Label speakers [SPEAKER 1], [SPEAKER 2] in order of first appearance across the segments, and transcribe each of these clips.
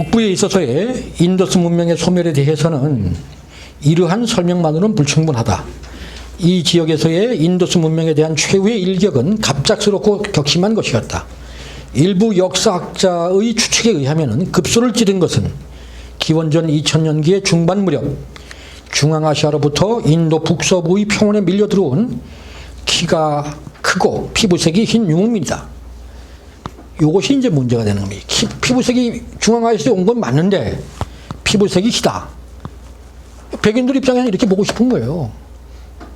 [SPEAKER 1] 북부에 있어서의 인더스 문명의 소멸에 대해서는 이러한 설명만으로는 불충분하다. 이 지역에서의 인더스 문명에 대한 최후의 일격은 갑작스럽고 격심한 것이었다. 일부 역사학자의 추측에 의하면 급소를 찌른 것은 기원전 2000년기의 중반 무렵 중앙아시아로부터 인도 북서부의 평원에 밀려 들어온 키가 크고 피부색이 흰 유목민이다. 요것이 이제 문제가 되는 겁니다. 키- 피부색이 중앙아시아에서 온 건 맞는데 피부색이 희다. 백인들 입장에는 이렇게 보고 싶은 거예요.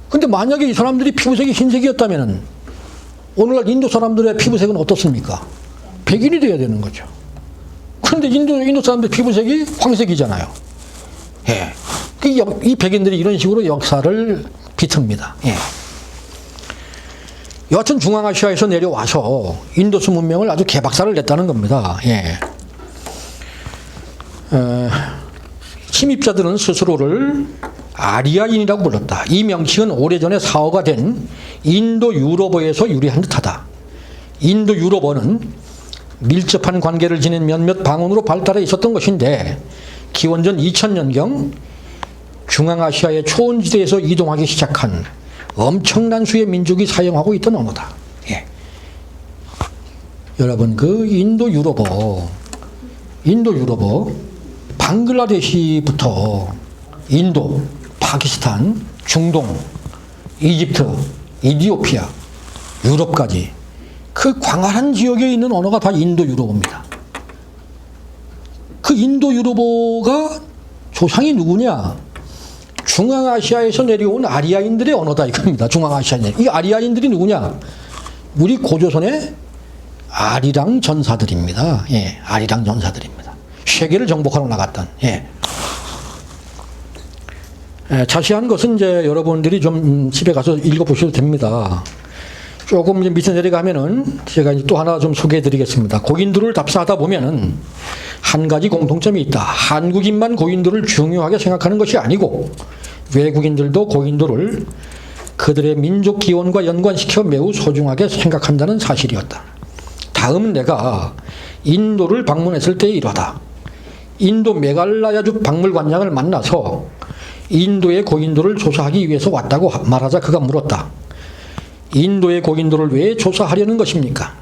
[SPEAKER 1] 근데 만약에 이 사람들이 피부색이 흰색이었다면 오늘날 인도 사람들의 피부색은 어떻습니까? 백인이 돼야 되는 거죠. 그런데 인도, 인도 사람들 피부색이 황색이잖아요. 예. 그 역- 이 백인들이 이런 식으로 역사를 비틉니다. 예. 여하튼 중앙아시아에서 내려와서 인도스 문명을 아주 개박살을 냈다는 겁니다. 예. 어, 침입자들은 스스로를 아리아인이라고 불렀다. 이 명칭은 오래전에 사어가 된 인도 유럽어에서 유래한 듯하다. 인도 유럽어는 밀접한 관계를 지닌 몇몇 방언으로 발달해 있었던 것인데 기원전 2000년경 중앙아시아의 초원지대에서 이동하기 시작한 엄청난 수의 민족이 사용하고 있던 언어다. 예. 여러분 그 인도 유럽어, 인도 유럽어, 방글라데시부터 인도, 파키스탄, 중동, 이집트, 이디오피아, 유럽까지 그 광활한 지역에 있는 언어가 다 인도 유럽어입니다. 그 인도 유럽어가 조상이 누구냐? 중앙아시아에서 내려온 아리아인들의 언어다 이겁니다. 중앙아시아인. 이 아리아인들이 누구냐? 우리 고조선의 아리랑 전사들입니다. 예, 아리랑 전사들입니다. 세계를 정복하러 나갔던. 예. 예, 자세한 것은 이제 여러분들이 좀 음, 집에 가서 읽어보셔도 됩니다. 조금 이제 밑에 내려가면은 제가 이제 또 하나 좀 소개해 드리겠습니다. 고인들을 답사하다 보면은 한 가지 공통점이 있다. 한국인만 고인들을 중요하게 생각하는 것이 아니고 외국인들도 고인들을 그들의 민족 기원과 연관시켜 매우 소중하게 생각한다는 사실이었다. 다음 내가 인도를 방문했을 때의 일화다. 인도 메갈라야주 박물관장을 만나서 인도의 고인돌을 조사하기 위해서 왔다고 말하자 그가 물었다. 인도의 고인돌을 왜 조사하려는 것입니까?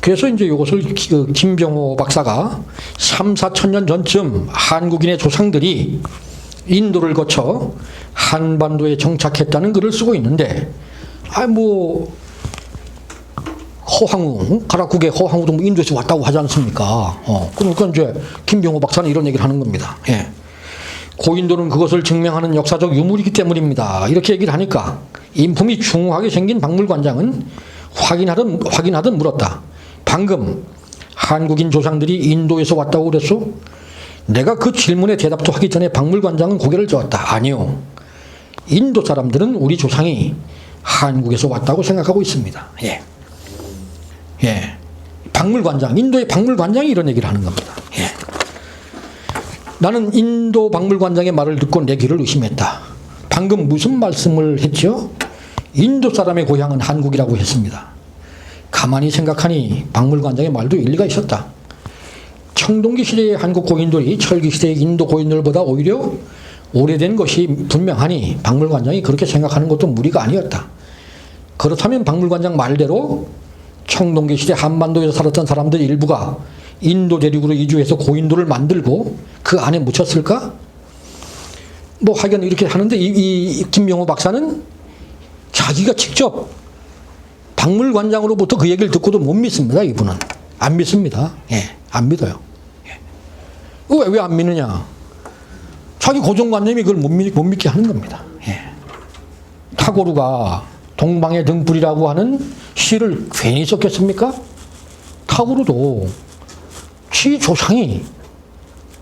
[SPEAKER 1] 그래서 이제 이것을 기- 그 김병호 박사가 3, 4천 년 전쯤 한국인의 조상들이 인도를 거쳐 한반도에 정착했다는 글을 쓰고 있는데, 아, 뭐, 허황우, 가락국의 허황우도 뭐 인도에서 왔다고 하지 않습니까? 어, 그러니까 이제 김병호 박사는 이런 얘기를 하는 겁니다. 예. 고인돌은 그것을 증명하는 역사적 유물이기 때문입니다. 이렇게 얘기를 하니까 인품이 중후하게 생긴 박물관장은 확인하든 확인하든 물었다. 방금 한국인 조상들이 인도에서 왔다고 그랬어? 내가 그 질문에 대답도 하기 전에 박물관장은 고개를 저었다. 아니요. 인도 사람들은 우리 조상이 한국에서 왔다고 생각하고 있습니다. 예. 예. 박물관장, 인도의 박물관장이 이런 얘기를 하는 겁니다. 예. 나는 인도 박물관장의 말을 듣고 내 귀를 의심했다. 방금 무슨 말씀을 했죠? 인도 사람의 고향은 한국이라고 했습니다. 가만히 생각하니 박물관장의 말도 일리가 있었다. 청동기 시대의 한국 고인돌이 철기 시대의 인도 고인돌보다 오히려 오래된 것이 분명하니 박물관장이 그렇게 생각하는 것도 무리가 아니었다. 그렇다면 박물관장 말대로 청동기 시대 한반도에서 살았던 사람들 일부가 인도 대륙으로 이주해서 고인도를 만들고 그 안에 묻혔을까? 뭐 하여간 이렇게 하는데 이, 이 김명호 박사는 자기가 직접 박물관장으로부터 그 얘기를 듣고도 못 믿습니다. 이분은 안 믿습니다. 예, 안 믿어요. 예. 왜왜 안 믿느냐? 자기 고정관념이 그걸 못, 믿, 못 믿게 하는 겁니다. 예. 타고르가 동방의 등불이라고 하는 시를 괜히 썼겠습니까? 타고르도 지 조상이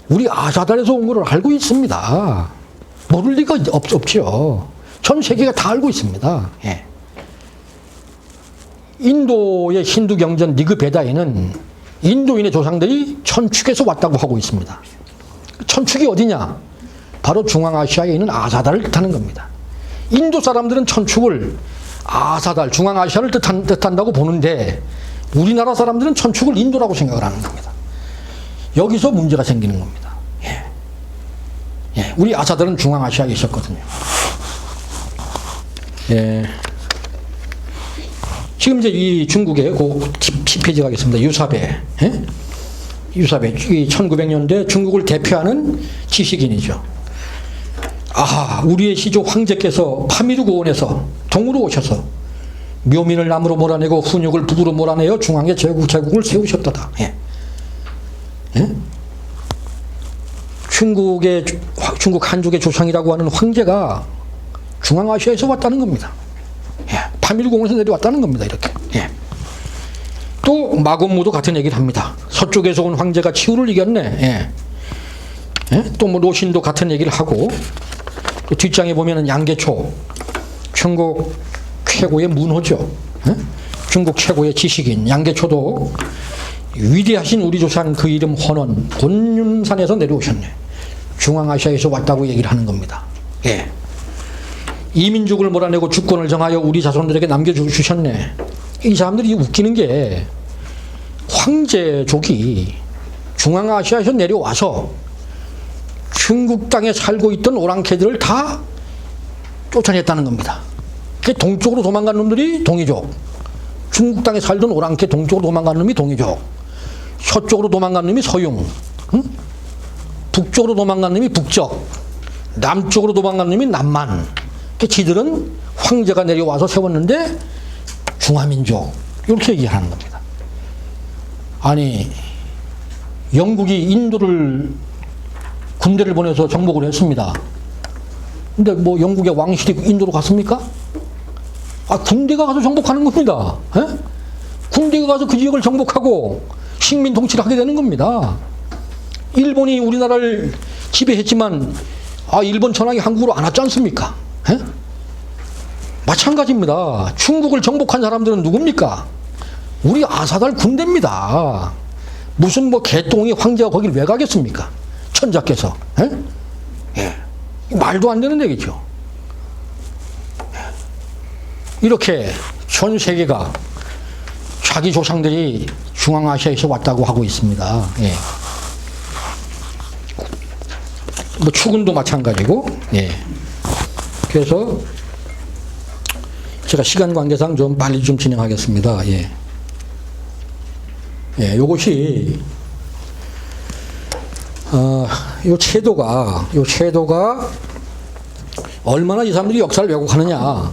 [SPEAKER 1] 우리 아사달에서 온 것을 알고 있습니다. 모를 리가 없, 없죠. 전 세계가 다 알고 있습니다. 예. 인도의 힌두 경전 니그 베다에는 인도인의 조상들이 천축에서 왔다고 하고 있습니다. 천축이 어디냐? 바로 중앙아시아에 있는 아사달을 뜻하는 겁니다. 인도 사람들은 천축을 아사달, 중앙아시아를 뜻한, 뜻한다고 보는데 우리나라 사람들은 천축을 인도라고 생각을 하는 겁니다. 여기서 문제가 생기는 겁니다. 예. 예. 우리 아사들은 중앙아시아에 있었거든요. 예. 지금 이제 이 중국의 그 10페이지 가겠습니다. 유사베. 예? 유사베. 이 1900년대 중국을 대표하는 지식인이죠. 아, 우리의 시조 황제께서 파미르 고원에서 동으로 오셔서 묘민을 나무로 몰아내고 훈육을 북으로 몰아내어 중앙에 제국 제국을 세우셨다다. 예. 예? 중국의 중국 한족의 조상이라고 하는 황제가 중앙아시아에서 왔다는 겁니다. 예. 파미르 공원에서 내려왔다는 겁니다. 이렇게. 예. 또 마곤무도 같은 얘기를 합니다. 서쪽에서 온 황제가 치우를 이겼네. 예. 예? 또뭐 노신도 같은 얘기를 하고 또 뒷장에 보면은 양계초 중국 최고의 문호죠. 예? 중국 최고의 지식인 양계초도 위대하신 우리 조상 그 이름 헌원 곤윤산에서 내려오셨네. 중앙아시아에서 왔다고 얘기를 하는 겁니다. 예. 이민족을 몰아내고 주권을 정하여 우리 자손들에게 남겨주셨네. 이 사람들이 웃기는 게 황제족이 중앙아시아에서 내려와서 중국 땅에 살고 있던 오랑캐들을 다 쫓아냈다는 겁니다. 그 동쪽으로 도망간 놈들이 동이족, 중국 땅에 살던 오랑캐 동쪽으로 도망간 놈이 동이족, 서쪽으로 도망간 놈이 서융, 응? 북쪽으로 도망간 놈이 북적, 남쪽으로 도망간 놈이 남만. 그 지들은 황제가 내려와서 세웠는데 중화민족 이렇게 얘기하는 겁니다. 아니 영국이 인도를 군대를 보내서 정복을 했습니다. 근데 뭐 영국의 왕실이 인도로 갔습니까? 아 군대가 가서 정복하는 겁니다. 예? 군대가 가서 그 지역을 정복하고 식민 통치를 하게 되는 겁니다. 일본이 우리나라를 지배했지만 아 일본 전황이 한국으로 안 왔지 않습니까? 예? 마찬가지입니다. 중국을 정복한 사람들은 누굽니까? 우리 아사달 군대입니다. 무슨 뭐 개똥이 황제가 거기를 왜 가겠습니까? 천자께서. 예? 예. 말도 안 되는 얘기죠. 이렇게 전 세계가 자기 조상들이 중앙아시아에서 왔다고 하고 있습니다. 예. 뭐 추근도 마찬가지고, 예. 그래서 제가 시간 관계상 좀 빨리 좀 진행하겠습니다. 예. 예, 요것이 어, 요 chế 도가 요 chế 도가 얼마나 이 사람들이 역사를 왜곡하느냐.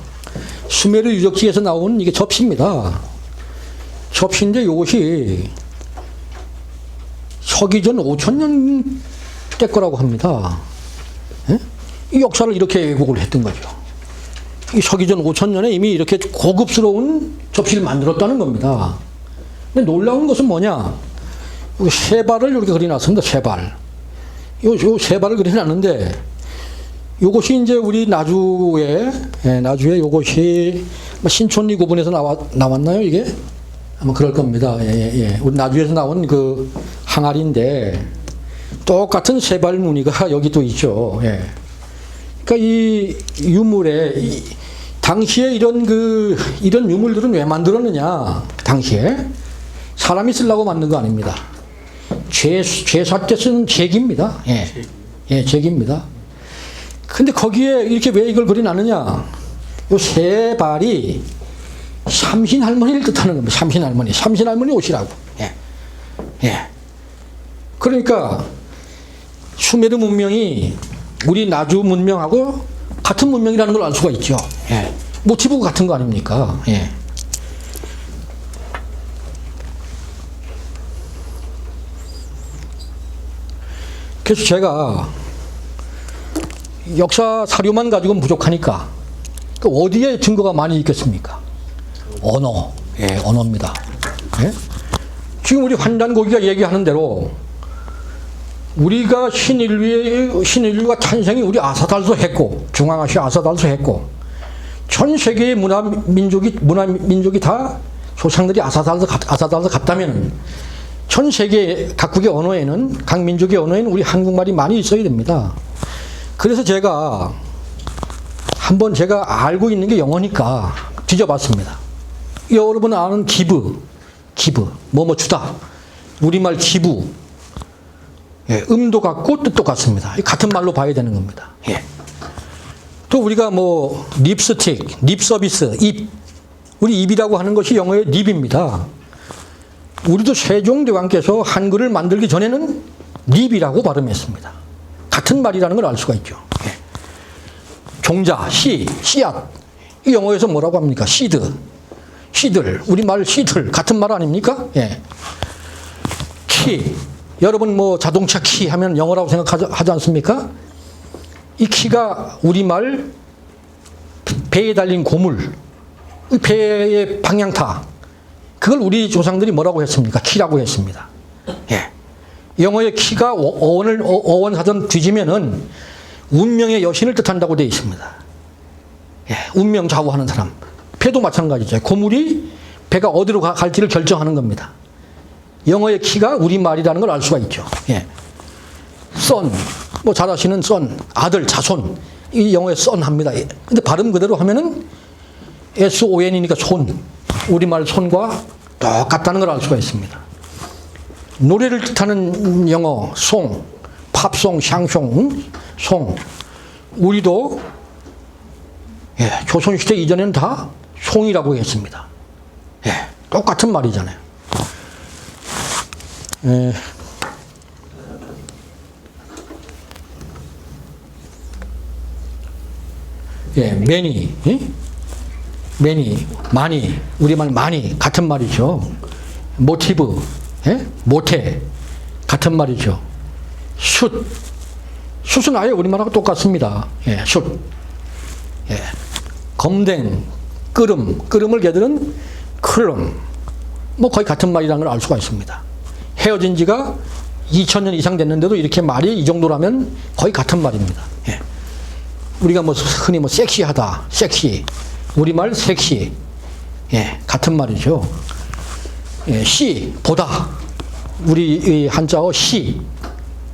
[SPEAKER 1] 수메르 유적지에서 나온 이게 접시입니다. 접시인데 요것이 서기전 5천년 때 거라고 합니다. 예? 이 역사를 이렇게 왜곡을 했던 거죠. 이 서기전 5천년에 이미 이렇게 고급스러운 접시를 만들었다는 겁니다. 근데 놀라운 것은 뭐냐? 세 발을 이렇게 그려놨습니다. 세 발. 요, 요 세 발을 그려놨는데, 요것이 이제 우리 나주에, 예, 나주에 요것이 뭐 신촌리 고분에서 나왔, 나왔나요, 이게? 아마 그럴 겁니다. 예, 예, 예. 우리 나주에서 나온 그 항아리인데, 똑같은 세발 무늬가 여기 또 있죠. 예. 그러니까 이 유물에, 이, 당시에 이런 그, 이런 유물들은 왜 만들었느냐, 당시에? 사람이 쓰려고 만든 거 아닙니다. 제, 제사 때 쓰는 제기입니다. 예. 예, 제기입니다. 근데 거기에 이렇게 왜 이걸 그려놨느냐? 요 세 발이 삼신 할머니를 뜻하는 겁니다. 삼신 할머니. 삼신 할머니 옷이라고. 예. 예. 그러니까 수메르 문명이 우리 나주 문명하고 같은 문명이라는 걸 알 수가 있죠. 예. 모티브가 같은 거 아닙니까? 예. 그래서 제가 역사 사료만 가지고는 부족하니까 그 어디에 증거가 많이 있겠습니까? 언어, 예, 언어입니다. 예? 지금 우리 환단고기가 얘기하는 대로 우리가 신인류의 신인류가 탄생이 우리 아사달도 했고 중앙아시아 아사달도 했고 전 세계의 문화 민족이 문화 민족이 다 조상들이 아사달도 아사달도 갔다면 전 세계 각국의 언어에는 각 민족의 언어에는 우리 한국말이 많이 있어야 됩니다. 그래서 제가 한번 제가 알고 있는 게 영어니까 뒤져봤습니다. 여러분 아는 기브, 기브, 뭐뭐 주다. 우리말 기부. 예, 음도 같고 뜻도 같습니다. 이 같은 말로 봐야 되는 겁니다. 예. 또 우리가 뭐 립스틱, 립 서비스, 입. 우리 입이라고 하는 것이 영어의 립입니다. 우리도 세종대왕께서 한글을 만들기 전에는 립이라고 발음했습니다. 같은 말이라는 걸 알 수가 있죠. 예. 종자, 씨, 씨앗. 이 영어에서 뭐라고 합니까? 시드. 시들. 우리말 시들. 같은 말 아닙니까? 예. 키. 여러분 뭐 자동차 키 하면 영어라고 생각하지 않습니까? 이 키가 우리말 배에 달린 고물. 이 배의 방향타. 그걸 우리 조상들이 뭐라고 했습니까? 키라고 했습니다. 예. 영어의 키가 어- 어원을 어- 어원 사전 뒤지면은 운명의 여신을 뜻한다고 되어 있습니다. 예, 운명 좌우하는 사람. 배도 마찬가지죠. 고물이 배가 어디로 가- 갈지를 결정하는 겁니다. 영어의 키가 우리말이라는 걸 알 수가 있죠. 예. 선, 뭐 잘하시는 선, 아들, 자손. 이 영어의 선 합니다. 예. 근데 발음 그대로 하면은 S-O-N이니까 손. 우리말 손과 똑같다는 걸 알 수가 있습니다. 노래를 뜻하는 영어, 송, 팝송, 샹송, 응? 송. 우리도 예, 조선시대 이전에는 다 송이라고 했습니다. 예, 똑같은 말이잖아요. 예. 예, 매니, 예? 매니, 많이, 우리말 많이 같은 말이죠. 모티브, 예? 모태 같은 말이죠. 숫, 숫은 아예 우리말하고 똑같습니다. 예, 숫. 예. 검댕, 끓음, 끓음을 걔들은 클럼. 뭐 거의 같은 말이라는 걸 알 수가 있습니다. 헤어진 지가 2000년 이상 됐는데도 이렇게 말이 이 정도라면 거의 같은 말입니다. 예. 우리가 뭐 흔히 뭐 섹시하다, 섹시. 우리말 섹시. 예, 같은 말이죠. 예, 시, 보다. 우리 이 한자어 시,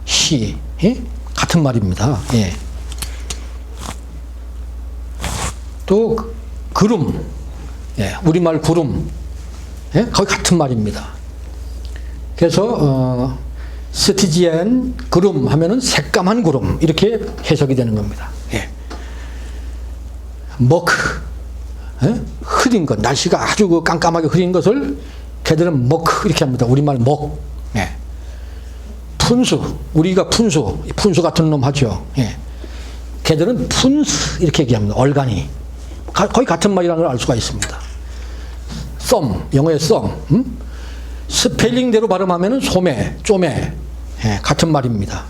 [SPEAKER 1] 시. 예? 같은 말입니다. 예. 또 그- 구름, 예, 우리말 구름, 예, 거의 같은 말입니다. 그래서 어, 스티지엔 구름 하면은 새까만 구름 이렇게 해석이 되는 겁니다. 예. 머크, 예? 흐린 것, 날씨가 아주 그 깜깜하게 흐린 것을 걔들은 머크 이렇게 합니다. 우리말 먹. 예. 푼수, 우리가 푼수, 푼수 같은 놈 하죠. 예. 걔들은 푼스 이렇게 얘기합니다. 얼간이. 가- 거의 같은 말이라는 걸 알 수가 있습니다. 썸, 영어의 썸. 음? 스펠링대로 발음하면 소매, 쪼매. 예, 같은 말입니다.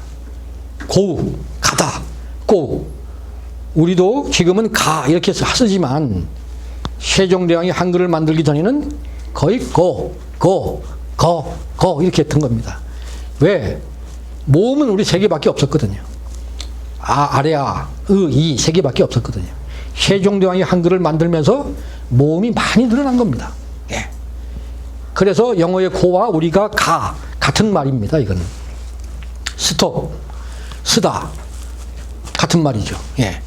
[SPEAKER 1] 고우, 가다, 고. 우리도 지금은 가 이렇게 쓰지만 세종대왕이 한글을 만들기 전에는 거의 고, 고, 거, 거 이렇게 했던 겁니다. 왜? 모음은 우리 세 개밖에 없었거든요. 아, 아래아, 으, 이세 개밖에 없었거든요. 세종대왕이 한글을 만들면서 모음이 많이 늘어난 겁니다. 예. 그래서 영어의 고와 우리가 가 같은 말입니다. 이건 스톱, 쓰다 같은 말이죠. 예.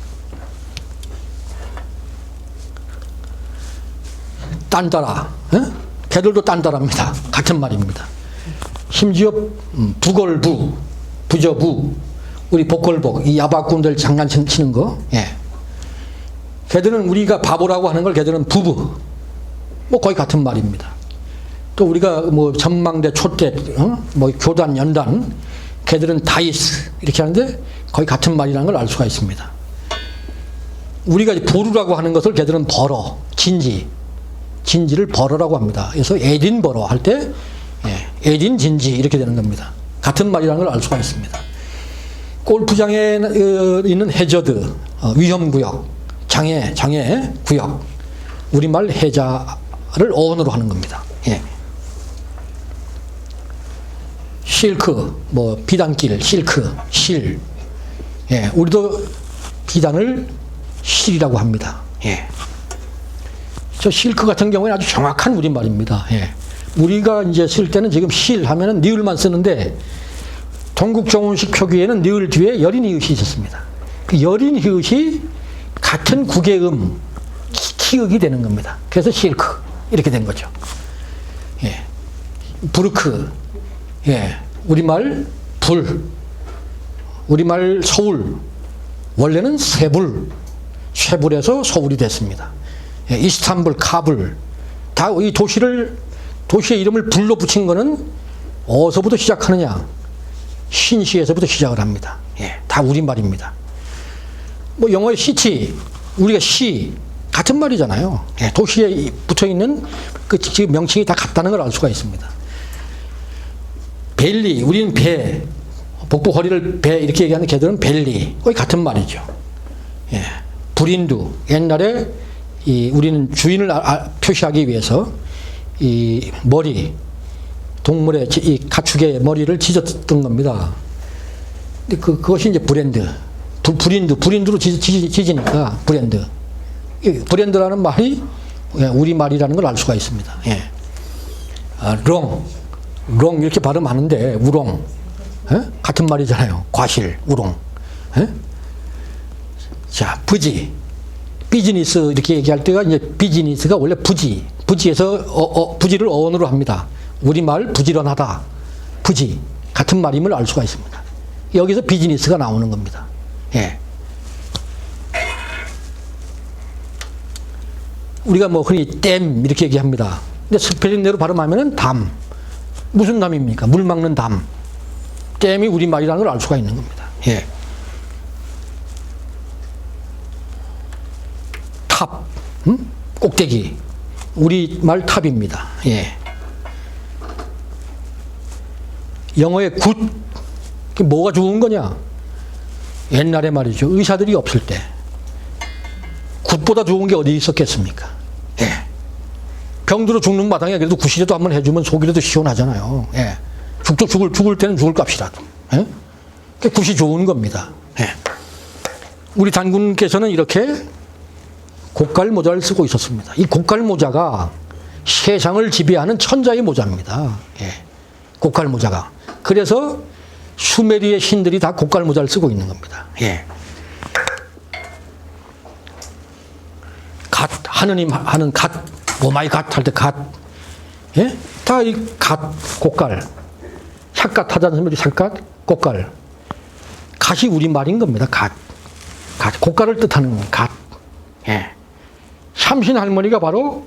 [SPEAKER 1] 딴따라, 예? 걔들도 딴따라입니다. 같은 말입니다. 심지어 음, 부걸부, 부저부, 우리 복걸복, 이 야박꾼들 장난치는 거, 예. 걔들은 우리가 바보라고 하는 걸 걔들은 부부, 뭐 거의 같은 말입니다. 또 우리가 뭐 전망대, 촛대, 어? 뭐 교단, 연단, 걔들은 다이스 이렇게 하는데 거의 같은 말이라는 걸 알 수가 있습니다. 우리가 보루라고 하는 것을 걔들은 벌어, 진지, 진지를 벌어라고 합니다. 그래서 에딘버러 할때 예, 에딘 진지 이렇게 되는 겁니다. 같은 말이라는 걸 알 수가 있습니다. 골프장에 어, 있는 해저드 어, 위험구역 장애 장애 구역 우리말 해자를 어원으로 하는 겁니다. 예. 실크 뭐 비단길 실크 실 예, 우리도 비단을 실이라고 합니다. 예. 저 실크 같은 경우에는 아주 정확한 우리말입니다. 예. 우리가 이제 쓸 때는 지금 실 하면은 니을만 쓰는데 동국정원식 표기에는 니을 뒤에 여린 이웃이 있었습니다. 그 여린 이웃이 같은 국외음 키- 키읔이 되는 겁니다. 그래서 실크 이렇게 된 거죠. 예. 부르크 예. 우리말 불, 우리말 서울, 원래는 세불, 쇠불에서 서울이 됐습니다. 예, 이스탄불, 카불, 다 이 도시를, 도시의 이름을 불로 붙인 거는 어디서부터 시작하느냐? 신시에서부터 시작을 합니다. 예, 다 우리말입니다. 뭐 영어의 시티, 우리가 시, 같은 말이잖아요. 예, 도시에 붙어 있는 그 명칭이 다 같다는 걸 알 수가 있습니다. 벨리, 우리는 배, 복부 허리를 배 이렇게 얘기하는 개들은 벨리, 거의 같은 말이죠. 예, 불인두, 옛날에 이 우리는 주인을 아- 아- 표시하기 위해서 이 머리, 동물의 지- 이 가축의 머리를 찢었던 겁니다. 근데 그 그것이 이제 브랜드, 부- 불인두, 불인두로 지, 지, 지지 니까 브랜드. 이 브랜드라는 말이 예, 우리 말이라는 걸 알 수가 있습니다. 예. 아, 롱, 롱 이렇게 발음하는데 우롱 예? 같은 말이잖아요. 과실, 우롱. 예? 자, 부지, 비즈니스 이렇게 얘기할 때가 이제 비즈니스가 원래 부지, 부지에서 어, 어, 부지를 어원으로 합니다. 우리 말 부지런하다, 부지 같은 말임을 알 수가 있습니다. 여기서 비즈니스가 나오는 겁니다. 예. 우리가 뭐 흔히 댐 이렇게 얘기합니다. 근데 스펠링대로 발음하면은 담. 무슨 담입니까? 물 막는 담. 댐이 우리 말이라는 걸 알 수가 있는 겁니다. 예. 탑, 음? 꼭대기. 우리 말 탑입니다. 예. 영어의 굿. 뭐가 좋은 거냐? 옛날에 말이죠. 의사들이 없을 때. 굿보다 좋은 게 어디 있었겠습니까? 예. 병들어 죽는 마당에 그래도 굿이라도 한번 해주면 속이라도 시원하잖아요. 예. 죽도 죽을, 죽을 때는 죽을 값이라도. 예? 그 굿이 좋은 겁니다. 예. 우리 단군께서는 이렇게 고깔 모자를 쓰고 있었습니다. 이 고깔 모자가 세상을 지배하는 천자의 모자입니다. 예. 고깔 모자가. 그래서 수메리의 신들이 다 고깔 모자를 쓰고 있는 겁니다. 예. 갓 하느님 하는 갓 오마이 갓 할 때 갓. 예? 다 이 갓 고깔. 샷갓 하자는 소리 샷갓 고깔. 갓이 우리 말인 겁니다. 갓. 갓 고깔을 뜻하는 갓. 예. 삼신 할머니가 바로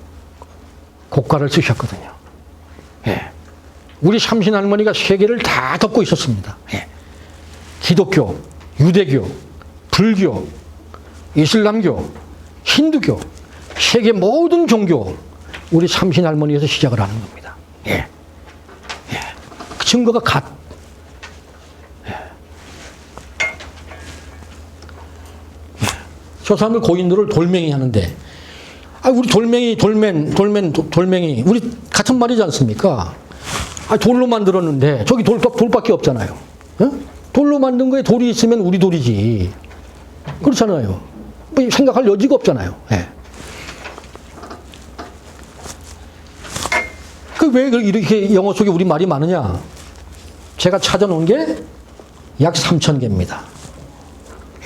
[SPEAKER 1] 고깔을 쓰셨거든요. 예. 우리 삼신 할머니가 세계를 다 덮고 있었습니다. 예. 기독교, 유대교, 불교, 이슬람교, 힌두교, 세계 모든 종교 우리 삼신 할머니에서 시작을 하는 겁니다. 예. 예. 그 증거가 갓. 예. 저 사람들 고인들을 돌멩이 하는데 아, 우리 돌멩이, 돌맨, 도- 돌멩이, 우리 같은 말이지 않습니까? 아, 돌로 만들었는데, 저기 돌, 돌밖에 없잖아요. 어? 돌로 만든 거에 돌이 있으면 우리 돌이지. 그렇잖아요. 뭐 생각할 여지가 없잖아요. 예. 그왜 이렇게 영어 속에 우리 말이 많으냐? 제가 찾아놓은 게 약 3천 개입니다.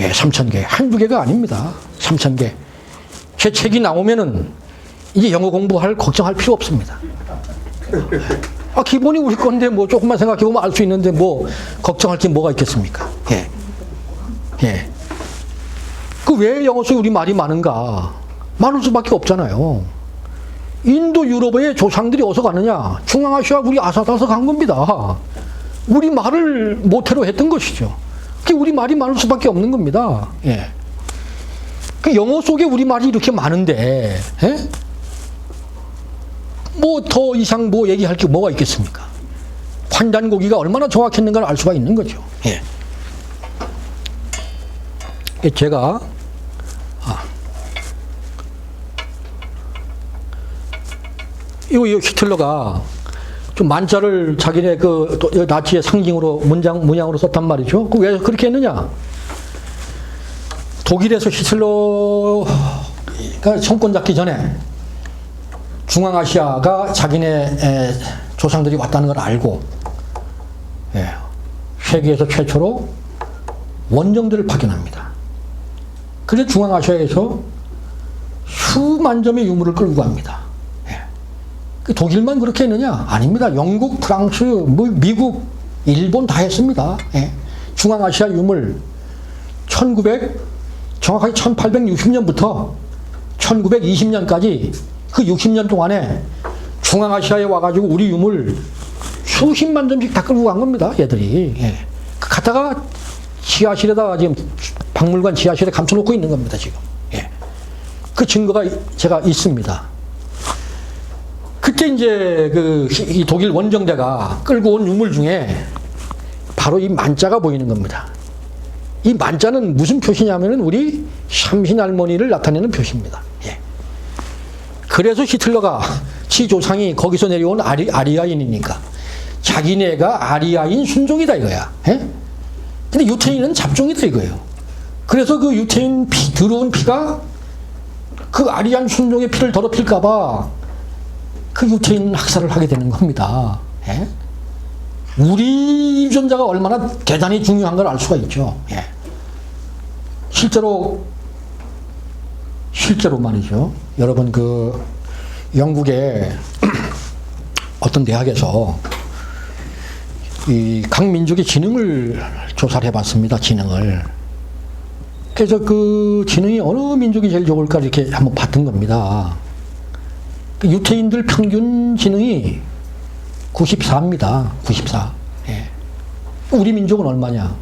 [SPEAKER 1] 예, 3천 개. 한두 개가 아닙니다. 3천 개. 제 책이 나오면은 이제 영어 공부할 걱정할 필요 없습니다. 아, 기본이 우리 건데 뭐 조금만 생각해 보면 알 수 있는데 뭐 걱정할 게 뭐가 있겠습니까? 예. 예. 그 왜 영어 속에 우리 말이 많은가? 많을 수밖에 없잖아요. 인도 유럽의 조상들이 어디서 가느냐? 중앙아시아 우리 아사다서 간 겁니다. 우리 말을 모태로 했던 것이죠. 그게 우리 말이 많을 수밖에 없는 겁니다. 예. 그 영어 속에 우리 말이 이렇게 많은데, 예? 뭐더 이상 뭐 얘기할 게 뭐가 있겠습니까? 환단고기가 얼마나 정확했는가를 알 수가 있는 거죠. 예. 예, 제가 아, 이거, 이거 히틀러가 좀 만자를 자기네 그 또- 나치의 상징으로 문장 문양으로 썼단 말이죠. 그 왜 그렇게 했느냐? 독일에서 히틀러가 정권 잡기 전에 중앙아시아가 자기네 에, 조상들이 왔다는 걸 알고 예, 세계에서 최초로 원정들을 파견합니다. 그래서 중앙아시아에서 수만 점의 유물을 끌고 갑니다. 예. 그 독일만 그렇게 했느냐? 아닙니다. 영국, 프랑스, 뭐 미국, 일본 다 했습니다. 예. 중앙아시아 유물 1900 정확하게 1860년부터 1920년까지 그 60년 동안에 중앙아시아에 와가지고 우리 유물 수십만 점씩 다 끌고 간 겁니다. 얘들이. 예. 그 갔다가 지하실에다가 지금 박물관 지하실에 감춰놓고 있는 겁니다. 지금. 예. 그 증거가 제가 있습니다. 그때 이제 그 이 독일 원정대가 끌고 온 유물 중에 바로 이 만자가 보이는 겁니다. 이 만자는 무슨 표시냐면은 우리 샴신 할머니를 나타내는 표시입니다. 예. 그래서 히틀러가 지 조상이 거기서 내려온 아리, 아리아인이니까 자기네가 아리아인 순종이다 이거야. 예? 근데 유태인은 잡종이다 이거예요. 그래서 그 유태인 피, 들어온 피가 그 아리안 순종의 피를 더럽힐까봐 그 유태인 학살을 하게 되는 겁니다. 예? 우리 유전자가 얼마나 대단히 중요한 걸 알 수가 있죠. 예. 실제로 실제로 말이죠. 여러분 그 영국의 어떤 대학에서 이 각 민족의 지능을 조사를 해봤습니다. 지능을. 그래서 그 지능이 어느 민족이 제일 좋을까 이렇게 한번 봤던 겁니다. 그 유태인들 평균 지능이 94입니다. 94. 예. 우리 민족은 얼마냐?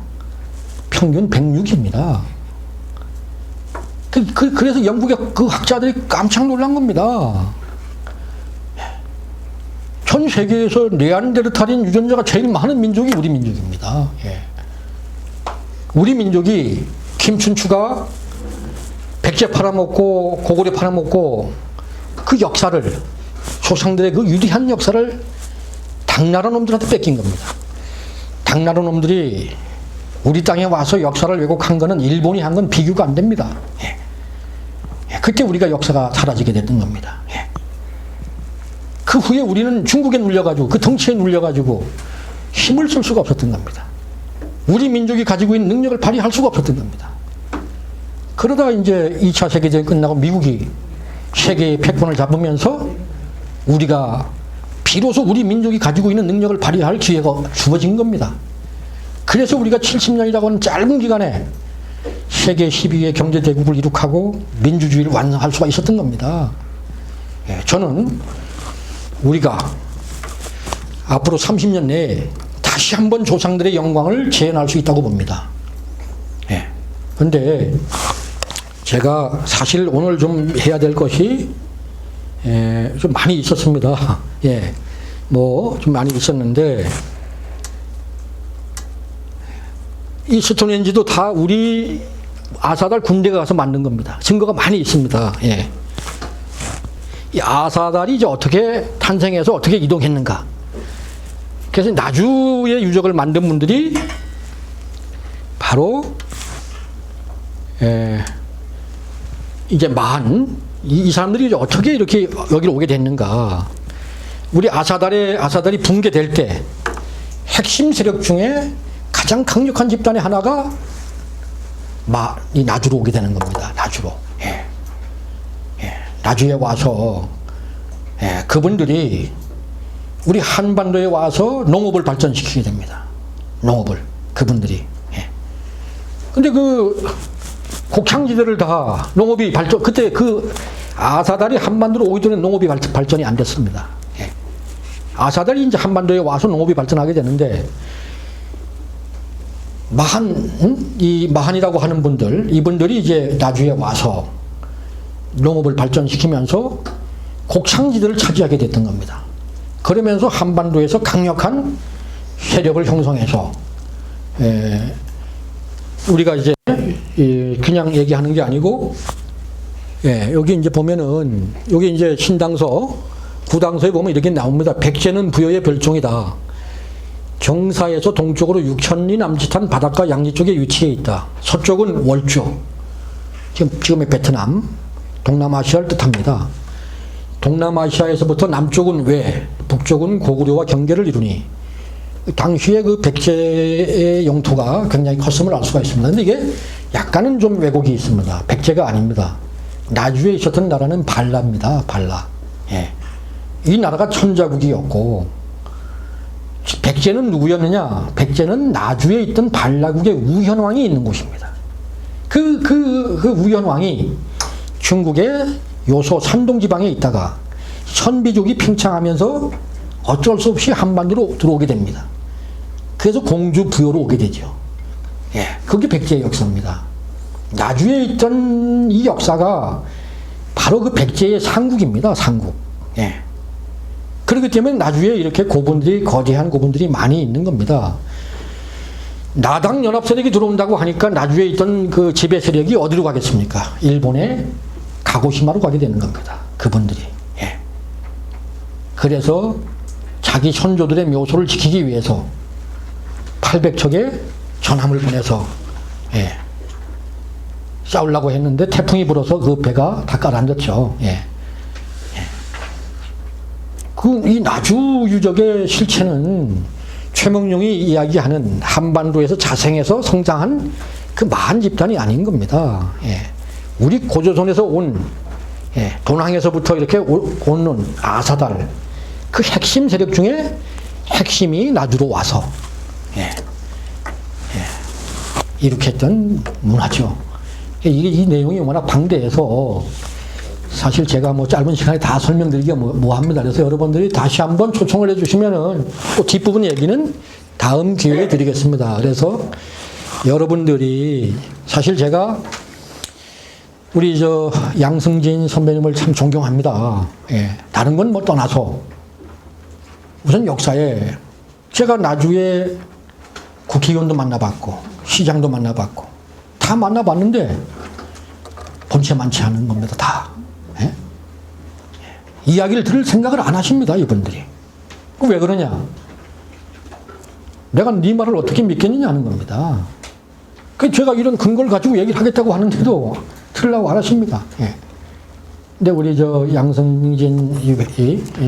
[SPEAKER 1] 평균 106입니다. 그, 그, 그 래서 영국의 그 학자들이 깜짝 놀란 겁니다. 전 세계에서 네안데르탈인 유전자가 제일 많은 민족이 우리 민족입니다. 예. 우리 민족이 김춘추가 백제 팔아먹고 고구려 팔아먹고 그 역사를 조상들의 그 위대한 역사를 당나라 놈들한테 뺏긴 겁니다. 당나라 놈들이 우리 땅에 와서 역사를 왜곡한 거는 일본이 한 건 비교가 안 됩니다. 그때 우리가 역사가 사라지게 됐던 겁니다. 예. 그 후에 우리는 중국에 눌려가지고 그 덩치에 눌려가지고 힘을 쓸 수가 없었던 겁니다. 우리 민족이 가지고 있는 능력을 발휘할 수가 없었던 겁니다. 그러다 이제 2차 세계대전이 끝나고 미국이 세계의 패권을 잡으면서 우리가 비로소 우리 민족이 가지고 있는 능력을 발휘할 기회가 주어진 겁니다. 그래서 우리가 70년이라고 하는 짧은 기간에 세계 12위의 경제대국을 이룩하고 민주주의를 완성할 수가 있었던 겁니다. 예, 저는 우리가 앞으로 30년 내에 다시 한번 조상들의 영광을 재현할 수 있다고 봅니다. 예. 근데 제가 사실 오늘 좀 해야 될 것이 예, 좀 많이 있었습니다. 예. 뭐 좀 많이 있었는데 이 스톤헨지도 다 우리 아사달 군대가 가서 만든 겁니다. 증거가 많이 있습니다. 예. 이 아사달이 이제 어떻게 탄생해서 어떻게 이동했는가. 그래서 나주의 유적을 만든 분들이 바로 에, 이제 만, 이, 이 사람들이 이제 어떻게 이렇게 여기로 오게 됐는가. 우리 아사달의, 아사달이 붕괴될 때 핵심 세력 중에 가장 강력한 집단의 하나가 마, 이 나주로 오게 되는 겁니다. 나주로. 예. 예. 나주에 와서, 예. 그분들이 우리 한반도에 와서 농업을 발전시키게 됩니다. 농업을. 그분들이. 예. 근데 그 곡창지대를 다 농업이 발전, 그때 그 아사달이 한반도로 오기 전에 농업이 발전, 발전이 안 됐습니다. 예. 아사달이 이제 한반도에 와서 농업이 발전하게 되는데 마한, 응? 이 마한이라고 하는 분들, 이분들이 이제 나주에 와서 농업을 발전시키면서 곡창지대를 차지하게 됐던 겁니다. 그러면서 한반도에서 강력한 세력을 형성해서 에, 우리가 이제 이, 그냥 얘기하는 게 아니고 예, 여기 이제 보면은 여기 이제 신당서 구당서에 보면 이렇게 나옵니다. 백제는 부여의 별종이다. 경사에서 동쪽으로 6천리 남짓한 바닷가 양지 쪽에 위치해 있다. 서쪽은 월주, 지금 지금의 베트남, 동남아시아를 뜻합니다. 동남아시아에서부터 남쪽은 외, 북쪽은 고구려와 경계를 이루니 당시에 그 백제의 영토가 굉장히 컸음을 알 수가 있습니다. 근데 이게 약간은 좀 왜곡이 있습니다. 백제가 아닙니다. 나주에 있었던 나라는 발라입니다. 발라. 예. 이 나라가 천자국이었고 백제는 누구였느냐? 백제는 나주에 있던 반라국의 우현왕이 있는 곳입니다. 그, 그, 그 우현왕이 중국의 요소 산동 지방에 있다가 선비족이 팽창하면서 어쩔 수 없이 한반도로 들어오게 됩니다. 그래서 공주 부여로 오게 되죠. 예, 그게 백제의 역사입니다. 나주에 있던 이 역사가 바로 그 백제의 상국입니다. 상국. 예. 그렇기 때문에 나주에 이렇게 고분들이 거대한 고분들이 많이 있는 겁니다. 나당 연합 세력이 들어온다고 하니까 나주에 있던 그 지배 세력이 어디로 가겠습니까? 일본의 가고시마로 가게 되는 겁니다. 그분들이. 예. 그래서 자기 선조들의 묘소를 지키기 위해서 800척의 전함을 보내서 예. 싸우려고 했는데 태풍이 불어서 그 배가 다 가라앉았죠. 예. 그 이 나주 유적의 실체는 최몽룡이 이야기하는 한반도에서 자생해서 성장한 그 마한 집단이 아닌 겁니다. 예. 우리 고조선에서 온 예, 돈항에서부터 이렇게 오- 오는 아사달 그 핵심 세력 중에 핵심이 나주로 와서 예, 예, 일으켰던 문화죠. 이게 이 내용이 워낙 방대해서 사실 제가 뭐 짧은 시간에 다 설명드리기가 뭐, 뭐합니다. 그래서 여러분들이 다시 한번 초청을 해주시면은 또 뒷부분 얘기는 다음 기회에 드리겠습니다. 그래서 여러분들이 사실 제가 우리 저 양승진 선배님을 참 존경합니다. 예. 다른 건 뭐 떠나서 우선 역사에 제가 나주에 국회의원도 만나봤고 시장도 만나봤고 다 만나봤는데 본체 많지 않은 겁니다. 다. 예? 이야기를 들을 생각을 안 하십니다. 이분들이. 그왜 그러냐? 내가 네 말을 어떻게 믿겠느냐 하는 겁니다. 그 제가 이런 근거를 가지고 얘기를 하겠다고 하는데도 들으려고 안 하십니다. 예. 근데 우리 저 양성진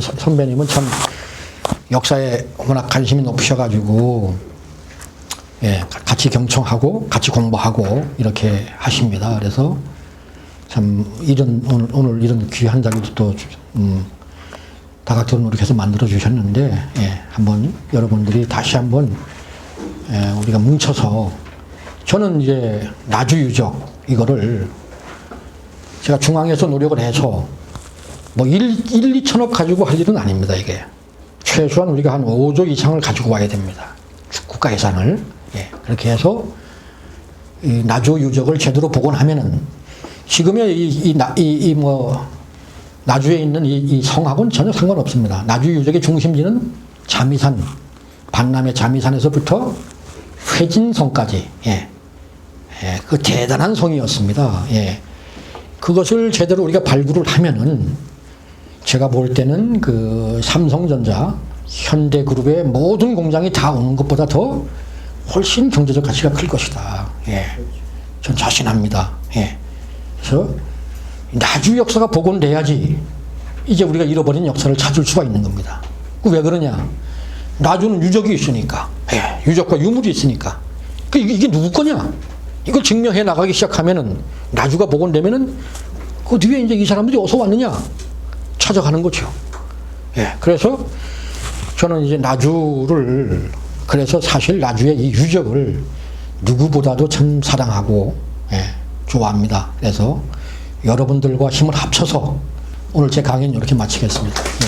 [SPEAKER 1] 선배님은 참 역사에 워낙 관심이 높으셔가지고 예, 같이 경청하고 같이 공부하고 이렇게 하십니다. 그래서 참 이런 오늘, 오늘 이런 귀한 자리도 또 음, 다각도로 노력해서 만들어 주셨는데 예, 한번 여러분들이 다시 한번 예, 우리가 뭉쳐서 저는 이제 나주 유적 이거를 제가 중앙에서 노력을 해서 뭐 1, 1 2천억 가지고 할 일은 아닙니다 이게. 최소한 우리가 한 5조 이상을 가지고 와야 됩니다. 국가 예산을. 예, 그렇게 해서 이 나주 유적을 제대로 복원하면은 지금의 이이 뭐 나주에 있는 이, 이 성하고는 전혀 상관없습니다. 나주 유적의 중심지는 자미산, 반남의 자미산에서부터 회진성까지 예, 예, 그 대단한 성이었습니다. 예, 그것을 제대로 우리가 발굴을 하면은 제가 볼 때는 그 삼성전자, 현대그룹의 모든 공장이 다 오는 것보다 더 훨씬 경제적 가치가 클 것이다. 예, 전 자신합니다. 예. 그래서 나주 역사가 복원돼야지 이제 우리가 잃어버린 역사를 찾을 수가 있는 겁니다. 그왜 그러냐? 나주는 유적이 있으니까, 예, 유적과 유물이 있으니까. 그 이게, 이게 누구 거냐? 이걸 증명해 나가기 시작하면은 나주가 복원되면은 그 뒤에 이제 이 사람들이 어디서 왔느냐 찾아가는 거죠. 예, 그래서 저는 이제 나주를 그래서 사실 나주의 이 유적을 누구보다도 참 사랑하고 예, 좋아합니다. 그래서 여러분들과 힘을 합쳐서 오늘 제 강의는 이렇게 마치겠습니다. 예.